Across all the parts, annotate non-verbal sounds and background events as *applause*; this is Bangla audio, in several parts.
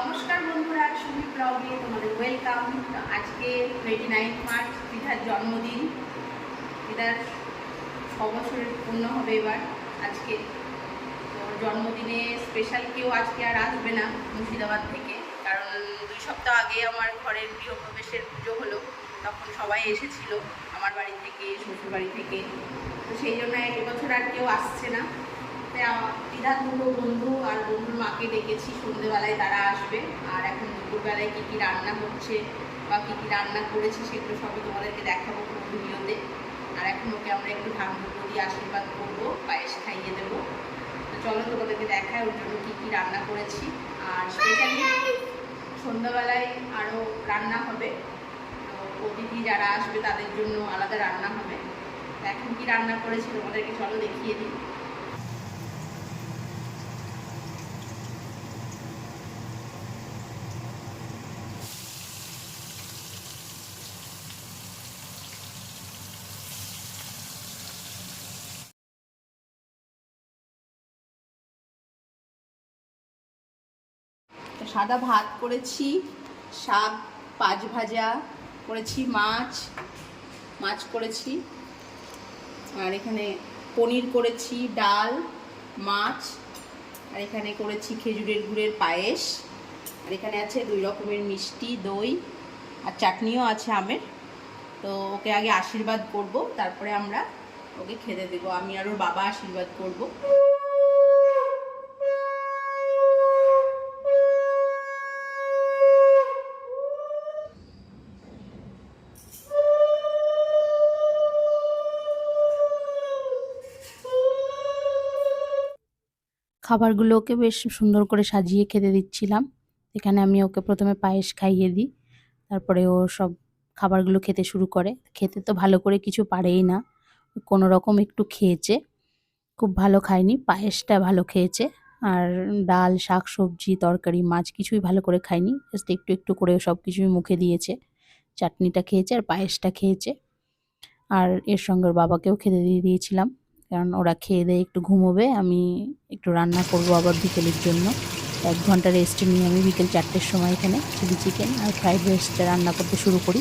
নমস্কার বন্ধুরা সুমি ব্লগে তোমাদের ওয়েলকাম আজকে টোয়েন্টি নাইন মার্চ পিঠার জন্মদিন। পিঠার ছ বছরের পূর্ণ হবে এবার আজকে। তো জন্মদিনে স্পেশাল কেউ আজকে আর আসবে না মুর্শিদাবাদ থেকে। কারণ দুই সপ্তাহ আগে আমার ঘরের গৃহপ্রবেশের পুজো হলো। তখন সবাই এসেছিল আমার বাড়ি থেকে শ্বশুর বাড়ি থেকে। তো সেই জন্য এবছর আর কেউ আসছে না। আমার দিদার দুটো বন্ধু আর বন্ধুর মাকে ডেকেছি, সন্ধেবেলায় তারা আসবে। আর এখন দুপুরবেলায় কী কী রান্না হচ্ছে বা কী কী রান্না করেছি সেগুলো সবই তোমাদেরকে দেখাবো ভিডিওতে। আর এখন ওকে আমরা একটু দুটো দিয়ে আশীর্বাদ করব, পায়েস খাইয়ে দেবো। তো চলো তোমাদেরকে দেখায় ওর জন্য কী কী রান্না করেছি। আর স্পেশালি সন্ধ্যাবেলায় আরও রান্না হবে। তো অতিথি যারা আসবে তাদের জন্য আলাদা রান্না হবে। এখন কি রান্না করেছি তোমাদেরকে চলো দেখিয়ে দিই। সাদা ভাত করেছি, শাক, পাঁচ ভাজা করেছি, মাছ মাছ করেছি। আর এখানে পনির করেছি, ডাল, মাছ, আর এখানে করেছি খেজুরের গুড়ের পায়েস। আর এখানে আছে দুই রকমের মিষ্টি, দই, আর চাটনিও আছে আমের। তো ওকে আগে আশীর্বাদ করব, তারপরে আমরা ওকে খেতে দেবো। আমি আর ওর বাবা আশীর্বাদ করব। খাবারগুলো ওকে বেশ সুন্দর করে সাজিয়ে খেতে দিচ্ছিলাম। এখানে আমি ওকে প্রথমে পায়েস খাইয়ে দিই, তারপরে ও সব খাবারগুলো খেতে শুরু করে। খেতে তো ভালো করে কিছু পারেই না, কোনো রকম একটু খেয়েছে, খুব ভালো খায়নি, পায়েসটা ভালো খেয়েছে। আর ডাল, শাক সবজি, তরকারি, মাছ কিছুই ভালো করে খায়নি জাস্ট একটু একটু করে সব কিছুই মুখে দিয়েছে। চাটনিটা খেয়েছে আর পায়েসটা খেয়েছে। আর এর সঙ্গে বাবাকেও খেতে দিয়ে দিয়েছিলাম। কারণ ওরা খেয়ে দিয়ে একটু ঘুমোবে আমি একটু রান্না করব আবার বিকেলের জন্য। এক ঘণ্টা রেস্ট নিয়ে আমি বিকেল চারটের সময় এখানে চিলি চিকেন আর ফ্রাইড রাইসটা রান্না করতে শুরু করি।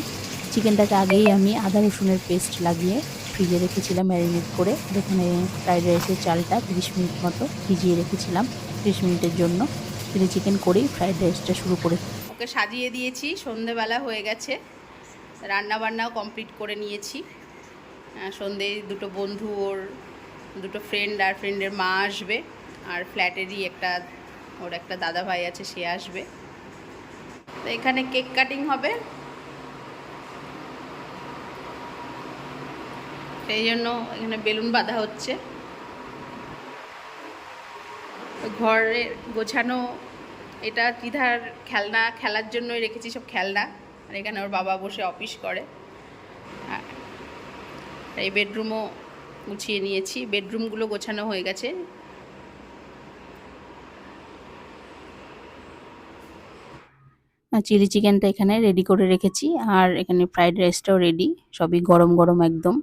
চিকেনটাকে আগেই আমি আদা রসুনের পেস্ট লাগিয়ে ফ্রিজে রেখেছিলাম ম্যারিনেট করে। যেখানে ফ্রাইড রাইসের চালটা তিরিশ মিনিট মতো ভিজিয়ে রেখেছিলাম তিরিশ মিনিটের জন্য। চিলি চিকেন করেই ফ্রাইড রাইসটা শুরু করে ওকে সাজিয়ে দিয়েছি সন্ধেবেলা হয়ে গেছে। রান্না বান্নাও কমপ্লিট করে নিয়েছি। আহ, সন্ধে দুটো বন্ধু ওর দুটো ফ্রেন্ড আর ফ্রেন্ডের মা আসবে, আর ফ্ল্যাটেরই একটা, ওর একটা দাদা ভাই আছে, সে আসবে। তো এখানে কেক কাটিং হবে। সেই জন্য এখানে বেলুন বাঁধা হচ্ছে। ঘরে গোছানো, এটা ত্রিধার খেলনা, খেলার জন্যই রেখেছি সব খেলনা। আর এখানে ওর বাবা বসে অফিস করে। এই বেডরুমও গুছিয়ে নিয়েছি। বেডরুমগুলো গোছানো হয়ে গেছে। চিলি চিকেনটা এখানে রেডি করে রেখেছি। আর এখানে ফ্রাইড রাইসটাও রেডি সবই গরম গরম একদম।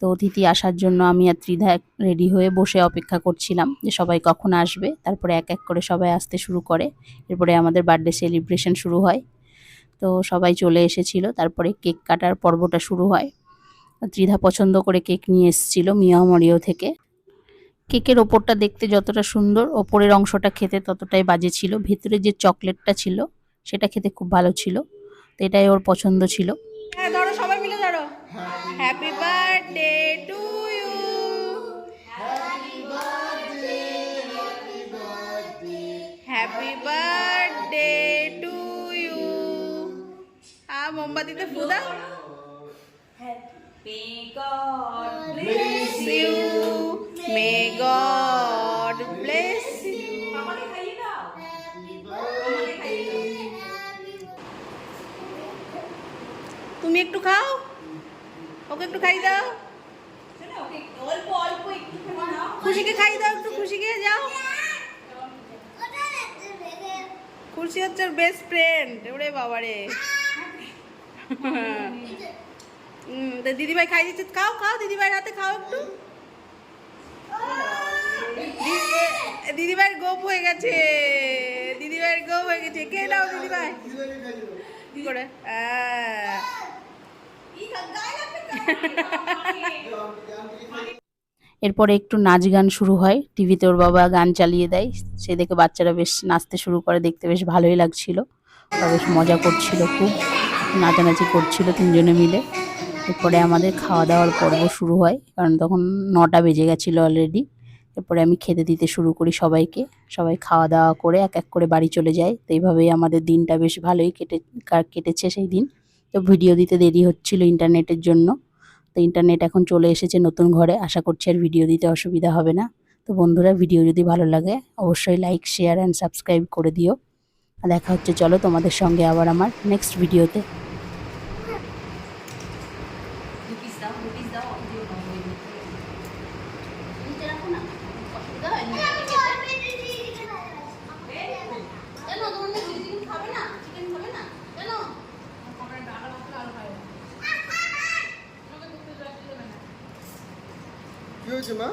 তো অতিথি আসার জন্য আমি আর ত্রিধা রেডি হয়ে বসে অপেক্ষা করছিলাম যে সবাই কখন আসবে। তারপরে এক এক করে সবাই আসতে শুরু করে। এরপরে আমাদের বার্থডে সেলিব্রেশন শুরু হয়। তো সবাই চলে এসেছিল। তারপরে কেক কাটার পর্বটা শুরু হয়। ত্রিধা পছন্দ করে কেক নিয়ে এসেছিল মিয়ামরিও থেকে। কেকের ওপরটা দেখতে যতটা সুন্দর ওপরের অংশটা খেতে ততটাই বাজে ছিল ভেতরে যে চকলেটটা ছিল সেটা খেতে খুব ভালো ছিল তো এটাই ওর পছন্দ ছিল। হ্যাঁ ধরো সবাই মিলে ধরো। Happy birthday to you happy birthday to you আ মোমবাতিতে ফু দাও May God bless you. May God bless you. তুমি একটু খাও। ওকে একটু খাই দাও। খুশিকে খাই দাও একটু খুশিকে যাও। খুশি হচ্ছে ওর বেস্ট ফ্রেন্ড ওরে বাবারে। তা *laughs* দিদিভাই খাই দিচ্ছে খাও খাও, দিদিভাইয়ের হাতে খাও একটু। দিদিভাইয়ের গোপ হয়ে গেছে, দিদিভাইয়ের গোপ হয়ে গেছে। কে দাও দিদি ভাই কি করে? এরপরে একটু নাচ গান শুরু হয়। টিভিতে ওর বাবা গান চালিয়ে দেয়। সে দেখে বাচ্চারা বেশ নাচতে শুরু করে, দেখতে বেশ ভালোই লাগছিল। বেশ মজা করছিল খুব, নাচানাচি করছিল তিনজনে মিলে। এরপরে আমাদের খাওয়া দাওয়ার পর্ব শুরু হয়, কারণ তখন নটা বেজে গেছিল অলরেডি এরপরে আমি খেতে দিতে শুরু করি সবাইকে, সবাই খাওয়া দাওয়া করে এক এক করে বাড়ি চলে যায়। তো এইভাবেই আমাদের দিনটা বেশ ভালোই কেটে কেটেছে সেই দিন। তো ভিডিও দিতে দেরি হচ্ছিল ইন্টারনেটের জন্য। তো ইন্টারনেট এখন চলে এসেছে নতুন ঘরে। আশা করছি আর ভিডিও দিতে অসুবিধা হবে না। তো বন্ধুরা, ভিডিও যদি ভালো লাগে, অবশ্যই লাইক শেয়ার অ্যান্ড সাবস্ক্রাইব করে দিও। দেখা হচ্ছে, চলো তোমাদের সঙ্গে আবার আমার নেক্সট ভিডিওতে কুকিজ দাও কুকিজ দাও দিও না ওই নিচে রাখো না অসুবিধা হয় না কেন তোমার মেয়ে চিকেন খাবে না চিকেন খাবে না কেন আমরা ডাকা মশলা আলু খাই